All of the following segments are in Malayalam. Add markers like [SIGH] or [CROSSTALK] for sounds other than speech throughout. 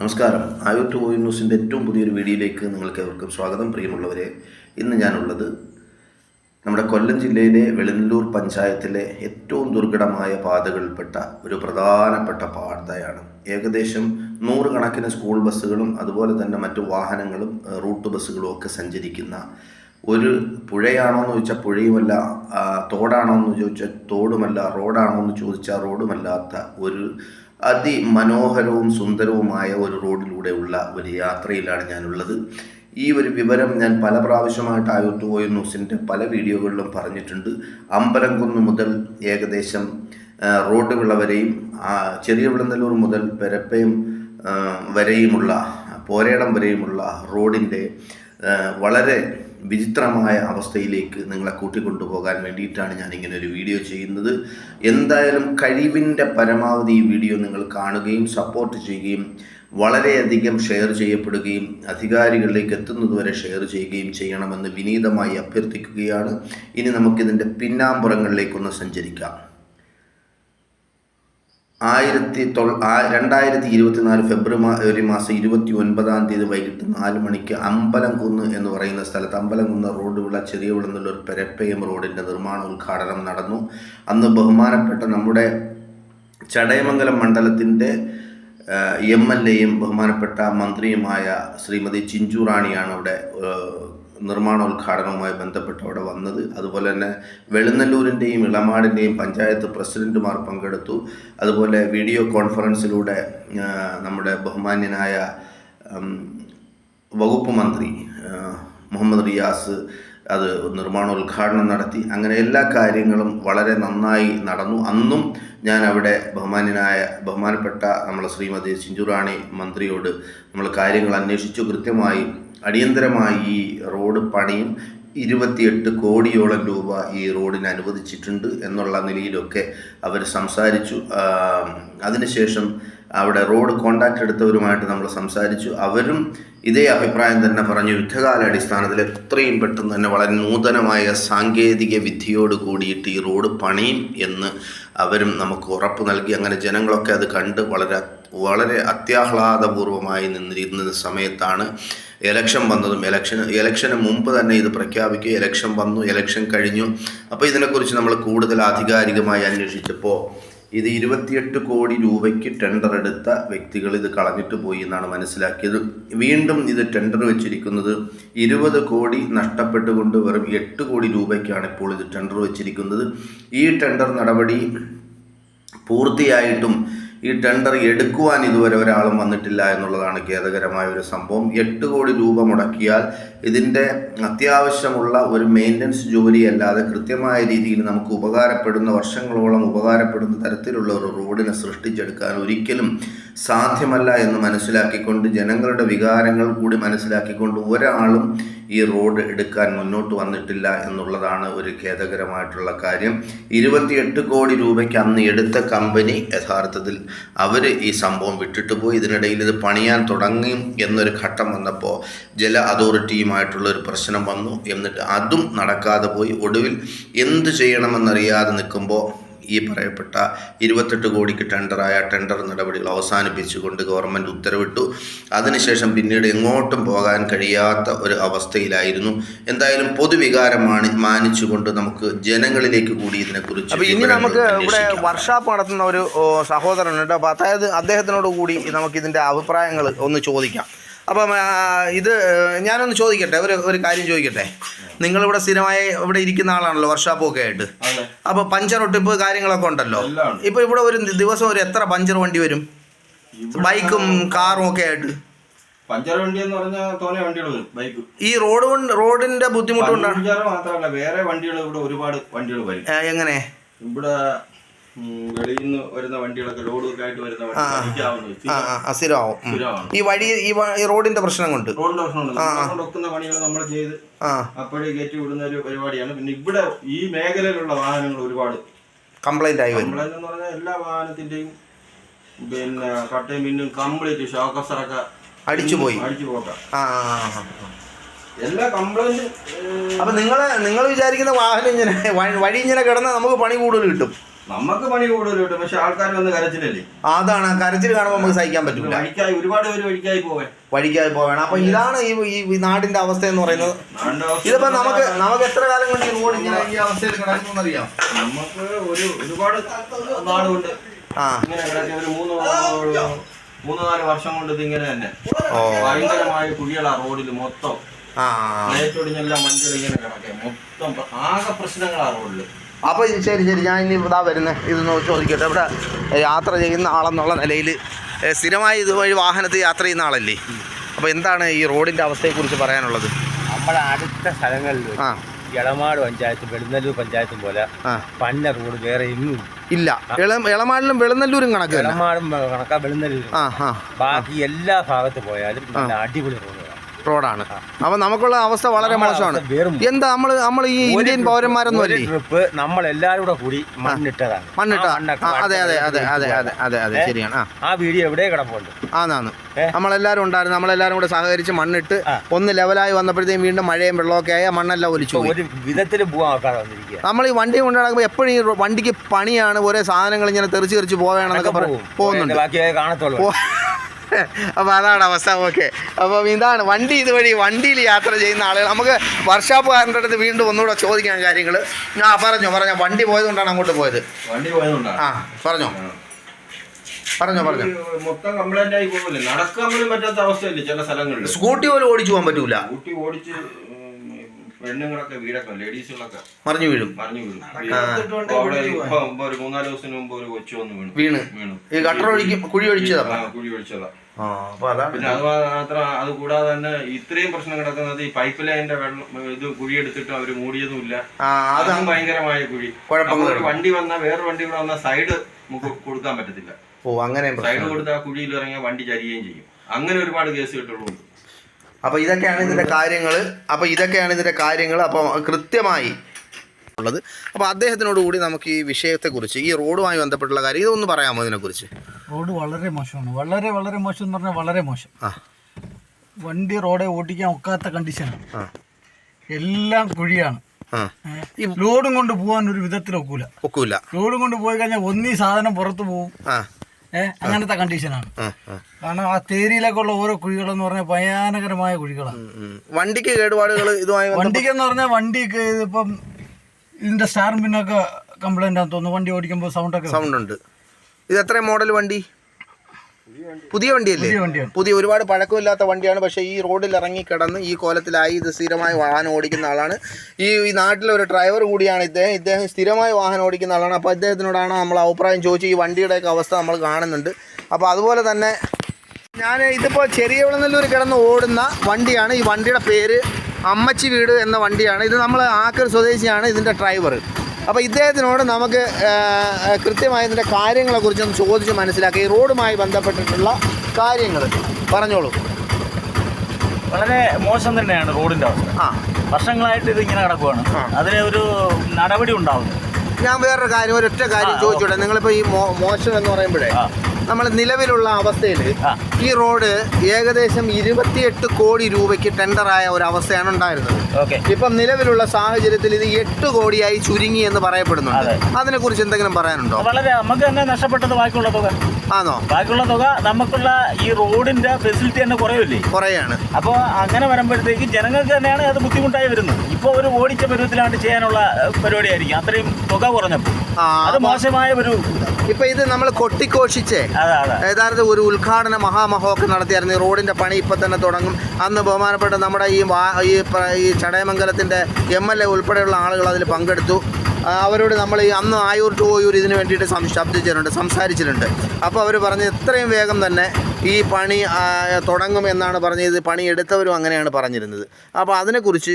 നമസ്കാരം. ആയോ ടു ഓയിൽ ന്യൂസിന്റെ ഏറ്റവും പുതിയൊരു വീഡിയോയിലേക്ക് നിങ്ങൾക്ക് ഏവർക്കും സ്വാഗതം. പ്രിയമുള്ളവരെ ഇന്ന് ഞാനുള്ളത് നമ്മുടെ കൊല്ലം ജില്ലയിലെ വെളുന്നല്ലൂർ പഞ്ചായത്തിലെ ഏറ്റവും ദുർഘടമായ പാതകളിൽപ്പെട്ട ഒരു പ്രധാനപ്പെട്ട പാതയാണ്. ഏകദേശം നൂറുകണക്കിന് സ്കൂൾ ബസ്സുകളും അതുപോലെ തന്നെ മറ്റു വാഹനങ്ങളും റൂട്ട് ബസ്സുകളും ഒക്കെ സഞ്ചരിക്കുന്ന ഒരു പുഴയാണോ എന്ന് ചോദിച്ചാൽ പുഴയുമല്ല തോടാണോ എന്ന് ചോദിച്ചാൽ തോടുമല്ല റോഡാണോ എന്ന് ചോദിച്ചാൽ റോഡുമല്ലാത്ത ഒരു അതിമനോഹരവും സുന്ദരവുമായ ഒരു റോഡിലൂടെയുള്ള ഒരു യാത്രയിലാണ് ഞാനുള്ളത്. ഈ ഒരു വിവരം ഞാൻ പല പ്രാവശ്യമായിട്ട് ആയോട്ട് ന്യൂസിന്റെ പല വീഡിയോകളിലും പറഞ്ഞിട്ടുണ്ട്. അമ്പലംകുന്ന് മുതൽ ഏകദേശം റോഡ് വിള വരെയും ചെറിയ വിളനല്ലൂർ മുതൽ പെരപ്പയും വരെയുമുള്ള പോരേടം വരെയുമുള്ള റോഡിന്റെ വളരെ വിചിത്രമായ അവസ്ഥയിലേക്ക് നിങ്ങളെ കൂട്ടിക്കൊണ്ടുപോകാൻ വേണ്ടിയിട്ടാണ് ഞാൻ ഇങ്ങനെ ഒരു വീഡിയോ ചെയ്യുന്നത്. എന്തായാലും കഴിവിന്റെ പരമാവധി ഈ വീഡിയോ നിങ്ങൾ കാണുകയും സപ്പോർട്ട് ചെയ്യുകയും വളരെയധികം ഷെയർ ചെയ്യപ്പെടുകയും അധികാരികളിലേക്ക് എത്തുന്നതുവരെ ഷെയർ ചെയ്യുകയും ചെയ്യണമെന്ന് വിനീതമായി അഭ്യർത്ഥിക്കുകയാണ്. ഇനി നമുക്കിതിന്റെ പിന്നാമ്പുറങ്ങളിലേക്കൊന്ന് സഞ്ചരിക്കാം. ആയിരത്തി തൊൾ രണ്ടായിരത്തി ഇരുപത്തിനാല് ഫെബ്രുവരി മാസം ഇരുപത്തി ഒൻപതാം തീയതി വൈകിട്ട് നാല് മണിക്ക് അമ്പലംകുന്ന് എന്ന് പറയുന്ന സ്ഥലത്ത് അമ്പലംകുന്ന് റോഡ് വിള ചെറിയ വിളന്നുള്ള ഒരു പെരപ്പയം റോഡിന്റെ നിർമ്മാണ ഉദ്ഘാടനം നടന്നു. അന്ന് ബഹുമാനപ്പെട്ട നമ്മുടെ ചടയമംഗലം മണ്ഡലത്തിന്റെ എം എൽ എയും ബഹുമാനപ്പെട്ട മന്ത്രിയുമായ ശ്രീമതി ചിഞ്ചു റാണിയാണ് അവിടെ നിർമ്മാണോദ്ഘാടനവുമായി ബന്ധപ്പെട്ട് അവിടെ വന്നത്. അതുപോലെ തന്നെ വെളുന്നല്ലൂരിന്റെയും ഇളമാടിന്റെയും പഞ്ചായത്ത് പ്രസിഡന്റുമാർ പങ്കെടുത്തു. അതുപോലെ വീഡിയോ കോൺഫറൻസിലൂടെ നമ്മുടെ ബഹുമാന്യനായ വകുപ്പ് മന്ത്രി മുഹമ്മദ് റിയാസ് അത് നിർമ്മാണോദ്ഘാടനം നടത്തി. അങ്ങനെ എല്ലാ കാര്യങ്ങളും വളരെ നന്നായി നടന്നു. അന്നും ഞാൻ അവിടെ ബഹുമാന്യനായ ബഹുമാനപ്പെട്ട നമ്മളെ ശ്രീമതി സിഞ്ചുറാണി മന്ത്രിയോട് നമ്മൾ കാര്യങ്ങൾ അന്വേഷിച്ചു. കൃത്യമായി അടിയന്തരമായി ഈ റോഡ് പണിയും ഇരുപത്തിയെട്ട് കോടിയോളം രൂപ ഈ റോഡിന് അനുവദിച്ചിട്ടുണ്ട് എന്നുള്ള നിലയിലൊക്കെ അവർ സംസാരിച്ചു. അതിനുശേഷം അവിടെ റോഡ് കോണ്ടാക്ട് എടുത്തവരുമായിട്ട് നമ്മൾ സംസാരിച്ചു. അവരും ഇതേ അഭിപ്രായം തന്നെ പറഞ്ഞു. യുദ്ധകാലാടിസ്ഥാനത്തിൽ എത്രയും പെട്ടെന്ന് തന്നെ വളരെ നൂതനമായ സാങ്കേതിക വിദ്യയോട് കൂടിയിട്ട് ഈ റോഡ് പണിയും എന്ന് അവരും നമുക്ക് ഉറപ്പ് നൽകി. അങ്ങനെ ജനങ്ങളൊക്കെ അത് കണ്ട് വളരെ വളരെ അത്യാഹ്ലാദപൂർവമായി നിന്നിരുന്ന സമയത്താണ് ഇലക്ഷൻ വന്നതും എലക്ഷൻ എലക്ഷന് മുമ്പ് തന്നെ ഇത് പ്രഖ്യാപിക്കുക എലക്ഷൻ വന്നു എലക്ഷൻ കഴിഞ്ഞു. അപ്പോൾ ഇതിനെക്കുറിച്ച് നമ്മൾ കൂടുതൽ ആധികാരികമായി അന്വേഷിച്ചപ്പോൾ ഇത് ഇരുപത്തിയെട്ട് കോടി രൂപയ്ക്ക് ടെൻഡർ എടുത്ത വ്യക്തികൾ ഇത് കളഞ്ഞിട്ട് പോയി എന്നാണ് മനസ്സിലാക്കിയത്. വീണ്ടും ഇത് ടെൻഡർ വെച്ചിരിക്കുന്നത് ഇരുപത് കോടി നഷ്ടപ്പെട്ടുകൊണ്ട് വെറും എട്ട് കോടി രൂപയ്ക്കാണ് ഇപ്പോൾ ഇത് ടെൻഡർ വെച്ചിരിക്കുന്നത്. ഈ ടെൻഡർ നടപടി പൂർത്തിയായിട്ടും ഈ ടെൻഡർ എടുക്കുവാൻ ഇതുവരെ ഒരാളും വന്നിട്ടില്ല എന്നുള്ളതാണ് ഖേദകരമായ ഒരു സംഭവം. എട്ട് കോടി രൂപ മുടക്കിയാൽ ഇതിന്റെ അത്യാവശ്യമുള്ള ഒരു മെയിന്റനൻസ് ജോലി അല്ലാതെ കൃത്യമായ രീതിയിൽ നമുക്ക് ഉപകാരപ്പെടുന്ന വർഷങ്ങളോളം ഉപകാരപ്പെടുന്ന തരത്തിലുള്ള ഒരു റോഡിനെ സൃഷ്ടിച്ചെടുക്കാൻ ഒരിക്കലും സാധ്യമല്ല എന്ന് മനസ്സിലാക്കിക്കൊണ്ട് ജനങ്ങളുടെ വികാരങ്ങൾ കൂടി മനസ്സിലാക്കിക്കൊണ്ട് ഒരാളും ഈ റോഡ് എടുക്കാൻ മുന്നോട്ട് വന്നിട്ടില്ല എന്നുള്ളതാണ് ഒരു ഖേദകരമായിട്ടുള്ള കാര്യം. ഇരുപത്തിയെട്ട് കോടി രൂപയ്ക്ക് അന്ന് എടുത്ത കമ്പനി യഥാർത്ഥത്തിൽ അവർ ഈ സംഭവം വിട്ടിട്ട് പോയി. ഇതിനിടയിൽ ഇത് പണിയാൻ തുടങ്ങി എന്നൊരു ഘട്ടം വന്നപ്പോൾ ജല അതോറിറ്റിയുമായിട്ടുള്ള ഒരു പ്രശ്നം വന്നു. എന്നിട്ട് അതും നടക്കാതെ പോയി. ഒടുവിൽ എന്ത് ചെയ്യണമെന്നറിയാതെ നിൽക്കുമ്പോൾ ഈ പറയപ്പെട്ട ഇരുപത്തെട്ട് കോടിക്ക് ടെൻഡറായ ടെൻഡർ നടപടികൾ അവസാനിപ്പിച്ചുകൊണ്ട് ഗവൺമെന്റ് ഉത്തരവിട്ടു. അതിനുശേഷം പിന്നീട് എങ്ങോട്ടും പോകാൻ കഴിയാത്ത ഒരു അവസ്ഥയിലായിരുന്നു. എന്തായാലും പൊതുവികാരമാണ് മാനിച്ചുകൊണ്ട് നമുക്ക് ജനങ്ങളിലേക്ക് കൂടി ഇതിനെക്കുറിച്ച് അപ്പോൾ ഇനി നമുക്ക് ഇവിടെ വർഷാപ്പ് വർക്ക്ഷോപ്പ് നടത്തുന്ന ഒരു സഹോദരനുണ്ട്. അപ്പോൾ അതായത് അദ്ദേഹത്തിനോട് കൂടി നമുക്കിതിന്റെ അഭിപ്രായങ്ങൾ ഒന്ന് ചോദിക്കാം. അപ്പം ഇത് ഞാനൊന്ന് ചോദിക്കട്ടെ? ഒരു ഒരു കാര്യം ചോദിക്കട്ടെ? നിങ്ങളിവിടെ സ്ഥിരമായി ഇവിടെ ഇരിക്കുന്ന ആളാണല്ലോ വർഷാപ്പൊക്കെ ആയിട്ട്. അപ്പൊ അപ്പോൾ പഞ്ചർ ഒട്ടിപ്പ് കാര്യങ്ങളൊക്കെ ഉണ്ടല്ലോ. ഇപ്പൊ ഇപ്പോൾ ഇവിടെ ഒരു ദിവസം ഒരു എത്ര പഞ്ചർ വണ്ടി വരും? ബൈക്കും കാറും ഒക്കെ ആയിട്ട്. പഞ്ചർ വണ്ടി എന്ന് പറഞ്ഞാൽ തോനെ വണ്ടികൾ വരും ബൈക്ക്. ഈ റോഡ് റോഡിന്റെ റോഡിന്റെ ബുദ്ധിമുട്ട് കൊണ്ടാണ്. വേറെ വണ്ടികൾ ഇവിടെ ഒരുപാട് വണ്ടികൾ വരും. എങ്ങനെ? ഇവിടെ വെളിയിൽ നിന്ന് വരുന്ന വണ്ടികളൊക്കെ ലോഡൊക്കെ ആയിട്ട് വരുന്ന വണ്ടി അടിക്കാവുന്നത് ആ ആ ആ, സ്ഥിരമാവും. ഈ വഴി ഈ റോഡിന്റെ പ്രശ്നം കൊണ്ട്. റോഡിന്റെ പ്രശ്നമുണ്ട് നമ്മളെ ഒക്കുന്ന പണികൾ നമ്മൾ ചെയ്ത് ആ. അപ്പോഴേ കയറ്റി വിടുന്ന ഒരു പരിപാടിയാണ്. പിന്നെ ഇവിടെ ഈ മേഖലയിലുള്ള വാഹനങ്ങൾ ഒരുപാട്. കംപ്ലൈന്റ് ആയി കംപ്ലൈന്റ് എന്ന് പറഞ്ഞാൽ എല്ലാ വാഹനത്തിന്റെയും പിന്നെ കട്ടയും പിന്നും കംപ്ലീറ്റ് ഷോക്കസറൊക്കെ അടിച്ചുപോയി അടിച്ചു പോക്കാം. എല്ലാ കംപ്ലൈന്റ് അപ്പൊ നിങ്ങൾ നിങ്ങൾ വിചാരിക്കുന്ന വാഹനം ഇങ്ങനെ വഴി ഇങ്ങനെ കിടന്നാൽ നമുക്ക് പണി കൂടുതൽ കിട്ടും. നമുക്ക് പണി കൂടുതൽ കിട്ടും പക്ഷെ ആൾക്കാർ വന്ന് കരച്ചിലല്ലേ? അതാണ് കരച്ചിൽ കാണുമ്പോൾ നമുക്ക് സഹിക്കാൻ പറ്റില്ല വഴിക്കായി ഒരുപാട് പേര് വഴിക്കായി പോവേ. വഴിക്കായി പോവേണം. അപ്പൊ ഇതാണ് ഈ ഈ നാടിന്റെ അവസ്ഥ എന്ന് പറയുന്നത്. ഇതിപ്പോ നമുക്ക് നമുക്ക് എത്ര കാലം കൊണ്ട് റോഡ് ഇങ്ങനെ ഈ അവസ്ഥയിൽ കിടക്കുന്നു അറിയാം നമുക്ക് ഒരു ഒരുപാട് നാടുകൊണ്ട് ആ. ഇങ്ങനെ ഒരു മൂന്ന് മൂന്ന് നാല് വർഷം കൊണ്ട് ഇത് ഇങ്ങനെ തന്നെ. ഭയങ്കരമായ കുഴികളാ റോഡിൽ മൊത്തം. ആ. ഒടിഞ്ഞെല്ലാം മഞ്ചൾ ഇങ്ങനെ കിടക്കുക മൊത്തം ആകെ പ്രശ്നങ്ങളാ റോഡിൽ അപ്പൊ ഇത് ശരി ശരി ഞാൻ ഇനി ഇതാ വരുന്നത് ഇതൊന്ന് ചോദിക്കട്ടെ. ഇവിടെ യാത്ര ചെയ്യുന്ന ആളെന്നുള്ള നിലയിൽ സ്ഥിരമായി ഇതുവഴി വാഹനത്തിൽ യാത്ര ചെയ്യുന്ന ആളല്ലേ? അപ്പോൾ എന്താണ് ഈ റോഡിന്റെ അവസ്ഥയെക്കുറിച്ച് പറയാനുള്ളത്? നമ്മുടെ അടുത്ത സ്ഥലങ്ങളിൽ ആ. എളമാട് പഞ്ചായത്തും വെളുന്നല്ലൂർ പഞ്ചായത്തും പോലെ പന്ന റോഡ് വേറെ ഇന്നും ഇല്ല. ഇള ഇളമാടിലും വെളുന്നല്ലൂരും കണക്ക് എളമാടും കണക്കാ വെളുന്നല്ലൂരും. ബാക്കി എല്ലാ ഭാഗത്ത് പോയാലും അടിപൊളി റോഡുകളാണ് റോഡാണ്. അപ്പൊ നമുക്കുള്ള അവസ്ഥ വളരെ മോശമാണ്. എന്താ നമ്മൾ നമ്മൾ ഈ ഇന്ത്യൻ പൗരന്മാരൊന്നും അല്ലേ? ട്രിപ്പ് നമ്മൾ എല്ലാവരും കൂടെ കൂടി മണ്ണിട്ടതാണ്. മണ്ണിട്ട അതെ അതെ അതെ അതെ അതെ അതെ അതെ ശരിയാണ്. ആ. വീഡിയോ എവിടെ കിടപ്പുണ്ട്? ആന്നാന്ന്. ഏ? നമ്മളെല്ലാവരും ഉണ്ടായിരുന്നു. നമ്മളെല്ലാരും കൂടെ സഹകരിച്ച് മണ്ണിട്ട്. ഒന്ന് ലെവലായി വന്നപ്പോഴത്തേക്കും വീണ്ടും മഴയും വെള്ളമൊക്കെ ആയ മണ്ണെല്ലാം ഒലിച്ചു ഒരു വിധത്തിൽ നമ്മൾ ഈ വണ്ടി കൊണ്ട് നടക്കുമ്പോൾ എപ്പോഴും ഈ വണ്ടിക്ക് പണിയാണ് ഓരോ സാധനങ്ങൾ ഇങ്ങനെ തെറിച്ച് തെറിച്ച് പോവുകയാണെന്നൊക്കെ പറഞ്ഞു പോകുന്നുണ്ട്. ബാക്കി കാണത്തുള്ളൂ. [LAUGHS] അപ്പോൾ അതാണ് അവസ്ഥ ഓക്കെ. അപ്പം ഇതാണ് വണ്ടി ഇതുവഴി വണ്ടിയിൽ യാത്ര ചെയ്യുന്ന ആളുകൾ. നമുക്ക് വർഷാപ്പുകാരന്റെ അടുത്ത് വീണ്ടും ഒന്നുകൂടെ ചോദിക്കാൻ കാര്യങ്ങൾ. ഞാൻ പറഞ്ഞോ പറഞ്ഞോ. വണ്ടി പോയതുകൊണ്ടാണ് അങ്ങോട്ട് പോയത്? വണ്ടി പോയതുകൊണ്ടാണ്. ആ പറഞ്ഞോ. പറഞ്ഞോ പറഞ്ഞോ. മൊത്തം കംപ്ലൈന്റ് ആയി പോകുന്നില്ല. നടക്കാൻ പോലും പറ്റാത്ത അവസ്ഥയില്ല ചില സ്ഥലങ്ങളിൽ? സ്കൂട്ടി പോലും ഓടിച്ചു പോകാൻ പറ്റൂല. സ്കൂട്ടി ഓടിച്ച് പെണ്ണുങ്ങളൊക്കെ വീടൊക്കെ ലേഡീസുകളൊക്കെ മറിഞ്ഞു വീഴും. മറിഞ്ഞു വീഴും. അവിടെ ഇപ്പൊ ഒരു മൂന്നാൽ ദിവസത്തിന് മുമ്പ് ഒരു കൊച്ചു വന്ന് വീണു. വീണ്. വീണു. ഈ ഗട്ടർ ഒഴിക്കും കുഴി ഒഴിച്ചതാ? ആ, കുഴി ഒഴിച്ചതാ. പിന്നെ അത് മാത്ര അത് കൂടാതെ തന്നെ ഇത്രയും പ്രശ്നം കിടക്കുന്നത് ഈ പൈപ്പ് ലൈനിന്റെ വെള്ളം ഇത് കുഴി എടുത്തിട്ട് അവർ മൂടിയതുമില്ല. ആ അത്. അതും ഭയങ്കരമായ കുഴി. കുഴപ്പങ്ങൾ ഒരു വണ്ടി വന്നാൽ വേറെ വണ്ടി കൂടെ വന്നാൽ സൈഡ് നമുക്ക് കൊടുക്കാൻ പറ്റത്തില്ല. ഓ അങ്ങനെ സൈഡ് കൊടുത്താൽ കുഴിയിൽ ഇറങ്ങിയ വണ്ടി ചരിയുകയും ചെയ്യും. അങ്ങനെ ഒരുപാട് കേസ് കിട്ടുള്ളൂ. അപ്പോൾ ഇതൊക്കെയാണ് ഇതിന്റെ കാര്യങ്ങൾ അപ്പോൾ ഇതൊക്കെയാണ് ഇതിന്റെ കാര്യങ്ങൾ അപ്പോൾ കൃത്യമായി ഉള്ളത്. അപ്പോൾ അദ്ദേഹത്തിനോട് കൂടി നമുക്ക് ഈ വിഷയത്തെക്കുറിച്ച് ഈ റോഡുമായി ബന്ധപ്പെട്ടുള്ള കാര്യം ഇതൊന്ന് പറയാമോ ഇതിനെക്കുറിച്ച്? റോഡ് വളരെ മോശമാണ്. വളരെ വളരെ മോശം എന്ന് പറഞ്ഞാൽ വളരെ മോശം. ആ. വണ്ടി റോഡെ ഓടിക്കാൻ ഒക്കാത്ത കണ്ടീഷനാണ് എല്ലാം കുഴിയാണ്. ലോഡും കൊണ്ട് പോകാൻ ഒരു വിധത്തിൽ ഒക്കൂല. ഒക്കില്ല ലോഡും കൊണ്ട് പോയി കഴിഞ്ഞാൽ ഒന്നീ സാധനം പുറത്തു പോകും അങ്ങനത്തെ കണ്ടീഷനാണ് കാരണം ആ തേരിയിലൊക്കെ ഉള്ള ഓരോ കുഴികളെന്ന് പറഞ്ഞാൽ ഭയാനകരമായ കുഴികളാണ്. വണ്ടിക്ക് കേടുപാടുകൾ ഇതുമായി വണ്ടിക്ക് എന്ന് പറഞ്ഞാൽ വണ്ടിക്ക് ഇപ്പം ഇതിന്റെ സ്റ്റാർ പിന്നൊക്കെ കംപ്ലൈന്റ് ആണെന്ന് തോന്നുന്നു. വണ്ടി ഓടിക്കുമ്പോൾ സൗണ്ട് ഒക്കെ സൗണ്ട് ഉണ്ട്. ഇത് എത്ര മോഡൽ വണ്ടി? പുതിയ വണ്ടിയല്ലേ? പുതിയ ഒരുപാട് പഴക്കമില്ലാത്ത വണ്ടിയാണ്. പക്ഷേ ഈ റോഡിൽ ഇറങ്ങി കിടന്ന് ഈ കോലത്തിലായി ഇത് സ്ഥിരമായി വാഹനം ഓടിക്കുന്ന ആളാണ്. ഈ ഈ നാട്ടിലെ ഒരു ഡ്രൈവർ കൂടിയാണ് ഇദ്ദേഹം. ഇദ്ദേഹം സ്ഥിരമായി വാഹനം ഓടിക്കുന്ന ആളാണ്. അപ്പോൾ ഇദ്ദേഹത്തിനോടാണ് നമ്മൾ അഭിപ്രായം ചോദിച്ചു ഈ വണ്ടിയുടെയൊക്കെ അവസ്ഥ നമ്മൾ കാണുന്നുണ്ട്. അപ്പോൾ അതുപോലെ തന്നെ ഞാൻ ഇതിപ്പോൾ ചെറിയ വിളനല്ലൂർ കിടന്ന് ഓടുന്ന വണ്ടിയാണ്. ഈ വണ്ടിയുടെ പേര് അമ്മച്ചി വീട് എന്ന വണ്ടിയാണ്. ഇത് നമ്മൾ ആക്കർ സ്വദേശിയാണ് ഇതിന്റെ ഡ്രൈവർ. അപ്പോൾ ഇദ്ദേഹത്തിനോട് നമുക്ക് കൃത്യമായി ഇതിന്റെ കാര്യങ്ങളെക്കുറിച്ചൊന്ന് ചോദിച്ച് മനസ്സിലാക്കുക ഈ റോഡുമായി ബന്ധപ്പെട്ടിട്ടുള്ള കാര്യങ്ങൾ പറഞ്ഞോളൂ. വളരെ മോശം തന്നെയാണ് റോഡിന്റെ അവസ്ഥ. ആ. വർഷങ്ങളായിട്ട് ഇത് ഇങ്ങനെ കിടക്കുവാണ്. അതിന് ഒരു നടപടി ഉണ്ടാവുന്നു. ഞാൻ വേറൊരു കാര്യം ഒരൊറ്റ കാര്യം ചോദിച്ചോട്ടെ. നിങ്ങളിപ്പോൾ ഈ മോ മോശം എന്ന് പറയുമ്പോഴേ. നമ്മൾ നിലവിലുള്ള അവസ്ഥയിൽ ഈ റോഡ് ഏകദേശം ഇരുപത്തിയെട്ട് കോടി രൂപയ്ക്ക് ടെൻഡറായ ഒരു അവസ്ഥയാണ് ഉണ്ടായിരുന്നത് ഇപ്പം നിലവിലുള്ള സാഹചര്യത്തിൽ ഇത് എട്ട് കോടിയായി ചുരുങ്ങി എന്ന് പറയപ്പെടുന്നുണ്ട്. അതെ. അതിനെക്കുറിച്ച് എന്തെങ്കിലും പറയാനുണ്ടോ? വളരെ നമുക്ക് തന്നെ നഷ്ടപ്പെട്ടത് ബാക്കിയുള്ള തുക. ആണോ? ബാക്കിയുള്ള തുക നമുക്കുള്ള ഈ റോഡിന്റെ ഫെസിലിറ്റി തന്നെ കുറയില്ലേ കുറയാണ്. അപ്പോൾ അങ്ങനെ വരുമ്പോഴത്തേക്ക് ജനങ്ങൾക്ക് തന്നെയാണ് അത് ബുദ്ധിമുട്ടായി വരുന്നത്. ഇപ്പോൾ ഒരു ഓടിച്ച പരുവത്തിലാണ്ട് ചെയ്യാനുള്ള പരിപാടി ആയിരിക്കും അത്രയും തുക കുറഞ്ഞപ്പോൾ. അത് മോശമായ ഒരു ഇപ്പൊ ഇത് നമ്മൾ കൊട്ടിക്കോഷിച്ചേ. യഥാർത്ഥ ഒരു ഉദ്ഘാടന മഹാമഹമൊക്കെ നടത്തിയായിരുന്നു. ഈ റോഡിന്റെ പണി ഇപ്പൊ തന്നെ തുടങ്ങും. അന്ന് ബഹുമാനപ്പെട്ട നമ്മുടെ ഈ ഈ ചടയമംഗലത്തിന്റെ എം എൽ എ ഉൾപ്പെടെയുള്ള ആളുകൾ അതിൽ പങ്കെടുത്തു. അവരോട് നമ്മൾ ഈ അന്ന് ആയൂർ ടു ഓയൂർ ഇതിന് വേണ്ടിയിട്ട് ശബ്ദിച്ചിട്ടുണ്ട് സംസാരിച്ചിട്ടുണ്ട്. അപ്പോൾ അവർ പറഞ്ഞ് എത്രയും വേഗം തന്നെ ഈ പണി തുടങ്ങും എന്നാണ് പറഞ്ഞത്. പണി എടുത്തവരും അങ്ങനെയാണ് പറഞ്ഞിരുന്നത്. അപ്പോൾ അതിനെക്കുറിച്ച്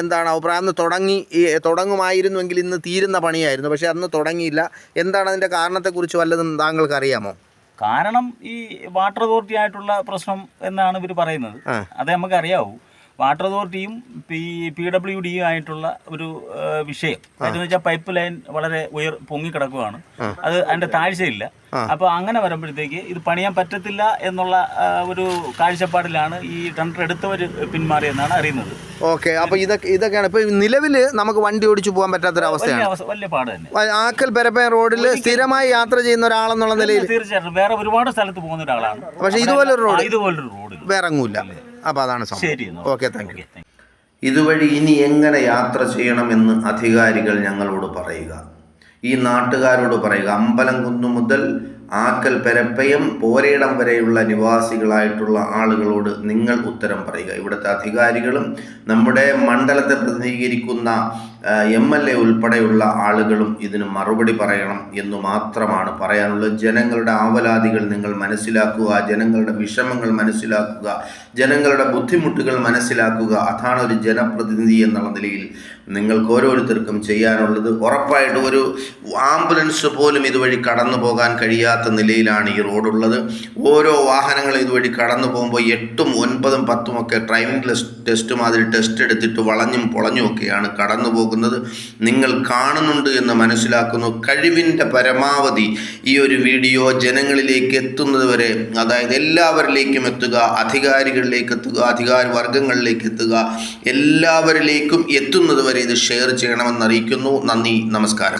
എന്താണ് അഭിപ്രായം? അന്ന് തുടങ്ങി തുടങ്ങുമായിരുന്നുവെങ്കിൽ ഇന്ന് തീരുന്ന പണിയായിരുന്നു. പക്ഷേ അന്ന് തുടങ്ങിയില്ല. എന്താണ് അതിന്റെ കാരണത്തെക്കുറിച്ച് വല്ലതും താങ്കൾക്ക് അറിയാമോ കാരണം ഈ വാട്ടർ അതോറിറ്റി ആയിട്ടുള്ള പ്രശ്നം എന്നാണ് ഇവർ പറയുന്നത്. അത് നമുക്ക് അറിയാവൂ വാട്ടർ അതോറിറ്റിയും പി പി ഡബ്ല്യു ഡിയും ആയിട്ടുള്ള ഒരു വിഷയം. എന്താണെന്ന് വെച്ചാൽ പൈപ്പ് ലൈൻ വളരെ ഉയർ പൊങ്ങിക്കിടക്കുകയാണ് അത് അതിന്റെ താഴ്ചയില്ല. അപ്പോൾ അങ്ങനെ വരുമ്പോഴത്തേക്ക് ഇത് പണിയാൻ പറ്റത്തില്ല എന്നുള്ള ഒരു കാഴ്ചപ്പാടിലാണ് ഈ ടെൻഡർ എടുത്തവർ പിന്മാറിയെന്നാണ് അറിയുന്നത്. ഓക്കെ. അപ്പോൾ ഇതൊക്കെ ഇതൊക്കെയാണ്. ഇപ്പോൾ നിലവിൽ നമുക്ക് വണ്ടി ഓടിച്ചു പോകാൻ പറ്റാത്ത പറ്റാത്തൊരവസ്ഥയാണ് അവസ്ഥ വലിയ പാട് തന്നെ. ആക്കൽ പെരപ്പൻ റോഡിൽ സ്ഥിരമായി യാത്ര ചെയ്യുന്ന ഒരാളെന്നുള്ള നിലയിൽ തീർച്ചയായിട്ടും. വേറെ ഒരുപാട് സ്ഥലത്ത് പോകുന്ന ഒരാളാണ്. പക്ഷേ ഇതുപോലൊരു റോഡ് ഇതുപോലൊരു റോഡ് വേറെ വേറങ്ങൂല അപ്പോൾ അതാണ് സംഭവം. Okay, thank you. ഇതുവഴി ഇനി എങ്ങനെ യാത്ര ചെയ്യണമെന്ന് അധികാരികൾ ഞങ്ങളോട് പറയുക. ഈ നാട്ടുകാരോട് പറയുക. അമ്പലം കുന്നു മുതൽ ആക്കൽ പെരപ്പയം പോരയിടം വരെയുള്ള നിവാസികളായിട്ടുള്ള ആളുകളോട് നിങ്ങൾ ഉത്തരം പറയുക. ഇവിടുത്തെ അധികാരികളും നമ്മുടെ മണ്ഡലത്തെ പ്രതിനിധീകരിക്കുന്ന എം എൽ എ ഉൾപ്പെടെയുള്ള ആളുകളും ഇതിന് മറുപടി പറയണം എന്ന് മാത്രമാണ് പറയാനുള്ളത്. ജനങ്ങളുടെ ആവലാതികൾ നിങ്ങൾ മനസ്സിലാക്കുക ജനങ്ങളുടെ വിഷമങ്ങൾ മനസ്സിലാക്കുക ജനങ്ങളുടെ ബുദ്ധിമുട്ടുകൾ മനസ്സിലാക്കുക. അതാണ് ഒരു ജനപ്രതിനിധി എന്നുള്ള നിലയിൽ നിങ്ങൾക്ക് ഓരോരുത്തർക്കും ചെയ്യാനുള്ളത്. ഉറപ്പായിട്ടും ഒരു ആംബുലൻസ് പോലും ഇതുവഴി കടന്നു പോകാൻ കഴിയാത്ത നിലയിലാണ് ഈ റോഡുള്ളത്. ഓരോ വാഹനങ്ങൾ ഇതുവഴി കടന്നു പോകുമ്പോൾ എട്ടും ഒൻപതും പത്തും ഒക്കെ ഡ്രൈവിംഗ് ടെസ്റ്റ് മാതിരി ടെസ്റ്റ് എടുത്തിട്ട് വളഞ്ഞും പൊളഞ്ഞും ഒക്കെയാണ് കടന്നു പോകുന്നത് നിങ്ങൾ കാണുന്നുണ്ട് എന്ന് മനസ്സിലാക്കുന്നു. കഴിവിന്റെ പരമാവധി ഈ ഒരു വീഡിയോ ജനങ്ങളിലേക്ക് എത്തുന്നത് വരെ അതായത് എല്ലാവരിലേക്കും എത്തുക അധികാരികളിലേക്ക് എത്തുക അധികാര വർഗങ്ങളിലേക്ക് എത്തുക എല്ലാവരിലേക്കും എത്തുന്നത് വരെ ഇത് ഷെയർ ചെയ്യണമെന്ന് അറിയിക്കുന്നു. നന്ദി നമസ്കാരം.